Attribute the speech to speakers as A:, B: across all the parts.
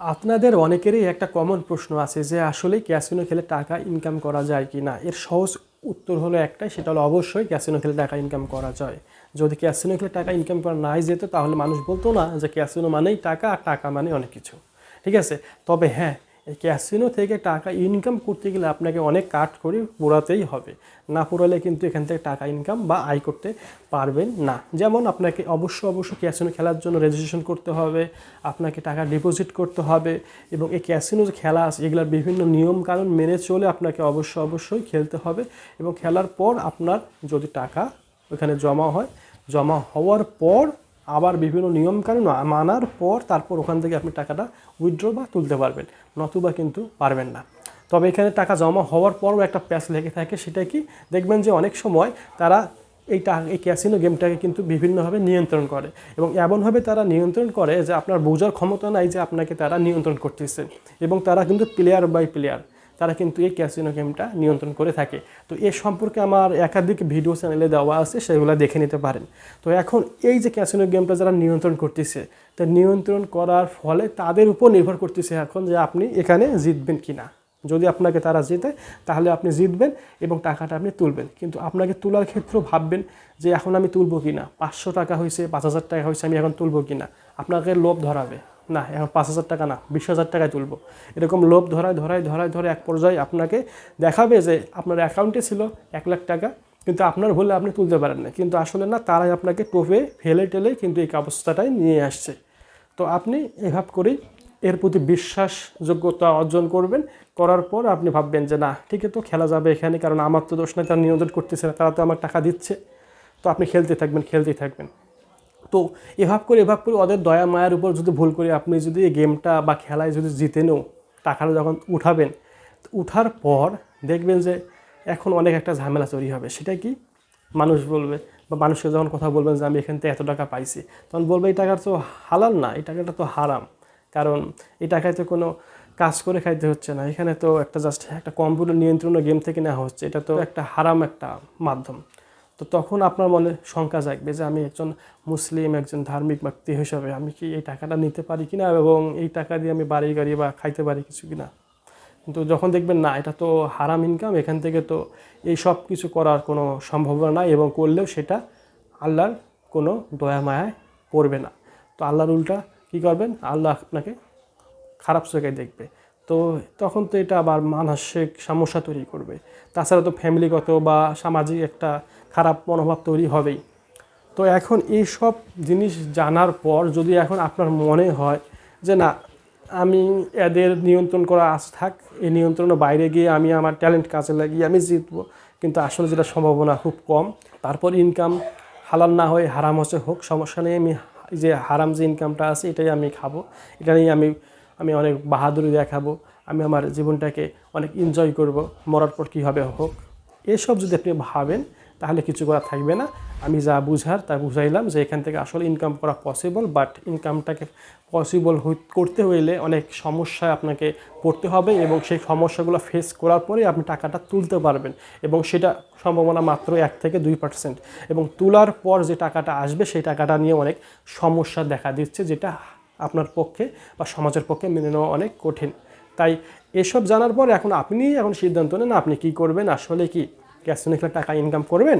A: আপনাদের অনেকেরই একটা কমন প্রশ্ন আছে যে আসলে ক্যাসিনো খেলে টাকা ইনকাম করা যায় কি না এর সহজ উত্তর হলো একটাই, সেটা হলো অবশ্যই ক্যাসিনো খেলে টাকা ইনকাম করা যায়। যদি ক্যাসিনো খেলে টাকা ইনকাম করা নাই যেত, তাহলে মানুষ বলতো না যে ক্যাসিনো মানেই টাকা আর টাকা মানে অনেক কিছু। ঠিক আছে? তবে হ্যাঁ ক্যাসিনো থেকে টাকা ইনকাম করতে গেলে আপনাকে অনেক কাট করে পোড়াতেই হবে। না পোড়ালে কিন্তু এখান থেকে টাকা ইনকাম বা আয় করতে পারবেন না। যেমন আপনাকে অবশ্য অবশ্য ক্যাসিনো খেলার জন্য রেজিস্ট্রেশন করতে হবে, আপনাকে টাকা ডিপোজিট করতে হবে এবং এই ক্যাসিনো যে খেলা আছে, এগুলোর বিভিন্ন নিয়ম কানুন মেনে চলে আপনাকে অবশ্য অবশ্যই খেলতে হবে এবং খেলার পর আপনার যদি টাকা ওখানে জমা হয়, জমা হওয়ার পর আবার বিভিন্ন নিয়মকানুন মানার পর তারপর ওখান থেকে আপনি টাকাটা উইথড্র বা তুলতে পারবেন, নতুবা কিন্তু পারবেন না। তবে এখানে টাকা জমা হওয়ার পরও একটা প্যাচ লেগে থাকে, সেটা কি? দেখবেন যে অনেক সময় তারা এই টাকা এই ক্যাসিনো গেমটাকে কিন্তু বিভিন্নভাবে নিয়ন্ত্রণ করে এবং এমনভাবে তারা নিয়ন্ত্রণ করে যে আপনার বোঝার ক্ষমতা নাই যে আপনাকে তারা নিয়ন্ত্রণ করতেছে এবং তারা কিন্তু প্লেয়ার বাই প্লেয়ার তারা কিন্তু এই ক্যাসিনো গেমটা নিয়ন্ত্রণ করে থাকে। তো এ সম্পর্কে আমার একাধিক ভিডিও চ্যানেলে দেওয়া আছে, সেগুলো দেখে নিতে পারেন। তো এখন এই যে ক্যাসিনো গেমটা যারা নিয়ন্ত্রণ করতেছে, তা নিয়ন্ত্রণ করার ফলে তাদের উপর নির্ভর করতেছে এখন যে আপনি এখানে জিতবেন কি না যদি আপনাকে তারা জিতে, তাহলে আপনি জিতবেন এবং টাকাটা আপনি তুলবেন। কিন্তু আপনাকে তোলার ক্ষেত্রেও ভাববেন যে এখন আমি তুলবো কি না পাঁচশো টাকা হয়েছে, পাঁচ হাজার টাকা হয়েছে, আমি এখন তুলবো কি না আপনাকে লোভ ধরাবে। না, এখন পাঁচ হাজার টাকা না, বিশ হাজার টাকায় তুলবো। এরকম লোভ ধরায় ধরায় ধরায় ধরে এক পর্যায়ে আপনাকে দেখাবে যে আপনার অ্যাকাউন্টে ছিল এক লাখ টাকা, কিন্তু আপনার ভুলে আপনি তুলতে পারেন না। কিন্তু আসলে না, তারাই আপনাকে টোপে ফেলে টেলে কিন্তু এই অবস্থাটাই নিয়ে আসছে। তো আপনি এভাব করেই এর প্রতি বিশ্বাসযোগ্যতা অর্জন করবেন, করার পর আপনি ভাববেন যে না ঠিক তো খেলা যাবে এখানে, কারণ আমার তো দোষ নাই, তারা নিয়ন্ত্রণ করতেছে না, তারা তো আমার টাকা দিচ্ছে। তো আপনি খেলতে থাকবেন, খেলতেই থাকবেন। তো এভাব করে এভাব করে ওদের দয়া, মায়ের উপর যদি ভুল করে আপনি যদি এই গেমটা বা খেলায় যদি জিতেনও টাকাটা যখন উঠাবেন উঠার পর দেখবেন যে এখন অনেক একটা ঝামেলা তৈরি হবে। সেটা কি? মানুষ বলবে বা মানুষকে যখন কথা বলবেন যে আমি এখান থেকে এত টাকা পাইছি, তখন বলবে এই টাকার তো হালাল না, এই টাকাটা তো হারাম। কারণ এই টাকায় তো কোনো কাজ করে খাইতে হচ্ছে না। এখানে তো একটা জাস্ট একটা কম্পিউটার নিয়ন্ত্রণ গেম থেকে নেওয়া হচ্ছে। এটা তো একটা হারাম একটা মাধ্যম। তো তখন আপনার মনে শঙ্কা জাগবে যে আমি একজন মুসলিম, একজন ধার্মিক ব্যক্তি হিসাবে আমি কি এই টাকাটা নিতে পারি কি না এবং এই টাকা দিয়ে আমি বাড়ি গাড়ি বা খাইতে পারি কিছু কি না কিন্তু যখন দেখবেন, না, এটা তো হারাম ইনকাম এখান থেকে তো এই সব কিছু করার কোনো সম্ভাবনা নাই এবং করলেও সেটা আল্লাহর কোনো দয়া মায়ায় পড়বে না। তো আল্লাহর উল্টা কী করবেন? আল্লাহ আপনাকে খারাপ চোখে দেখবে। তো তখন তো এটা আবার মানসিক সমস্যা তৈরি করবে। তাছাড়া তো ফ্যামিলিগত বা সামাজিক একটা খারাপ মনোভাব তৈরি হবেই। তো এখন এই সব জিনিস জানার পর যদি এখন আপনার মনে হয় যে না, আমি এদের নিয়ন্ত্রণ করা আজ থাক, এই নিয়ন্ত্রণের বাইরে গিয়ে আমি আমার ট্যালেন্ট কাজে লাগিয়ে আমি জিতবো। কিন্তু আসলে যেটা সম্ভাবনা খুব কম, তারপর ইনকাম হালাল না হয়ে হারাম হচ্ছে হোক, সমস্যা নেই, আমি যে হারাম যে ইনকামটা আছে, এটাই আমি খাব। এটা নিয়ে আমি আমি অনেক বাহাদুরি দেখাবো, আমি আমার জীবনটাকে অনেক এনজয় করব, মরার পর কী হবে হোক। এসব যদি আপনি ভাবেন, তাহলে কিছু করা থাকবে না। আমি যা বুঝার তা বুঝাইলাম যে এখান থেকে আসলে ইনকাম করা পসিবল বাট ইনকামটাকে পসিবল করতে হইলে অনেক সমস্যায় আপনাকে পড়তে হবে এবং সেই সমস্যাগুলো ফেস করার পরে আপনি টাকাটা তুলতে পারবেন এবং সেটা সম্ভাবনা মাত্র এক থেকে দুই পার্সেন্ট এবং তোলার পর যে টাকাটা আসবে, সেই টাকাটা নিয়ে অনেক সমস্যা দেখা দিচ্ছে, যেটা আপনার পক্ষে বা সমাজের পক্ষে মেনে নেওয়া অনেক কঠিন। তাই এসব জানার পর এখন আপনি এখন সিদ্ধান্ত নেন, আপনি কি করবেন? আসলে কি ক্যাসিনো খেলে টাকা ইনকাম করবেন?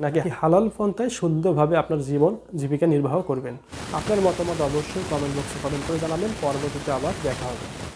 A: নাকি হালাল পন্থায় শুদ্ধভাবে আপনার জীবন, জীবিকা নির্বাহ করবেন? আপনার মতামত অবশ্যই কমেন্ট বক্সে কমেন্ট করে জানাবেন। পরবর্তীতে আবার দেখা হবে।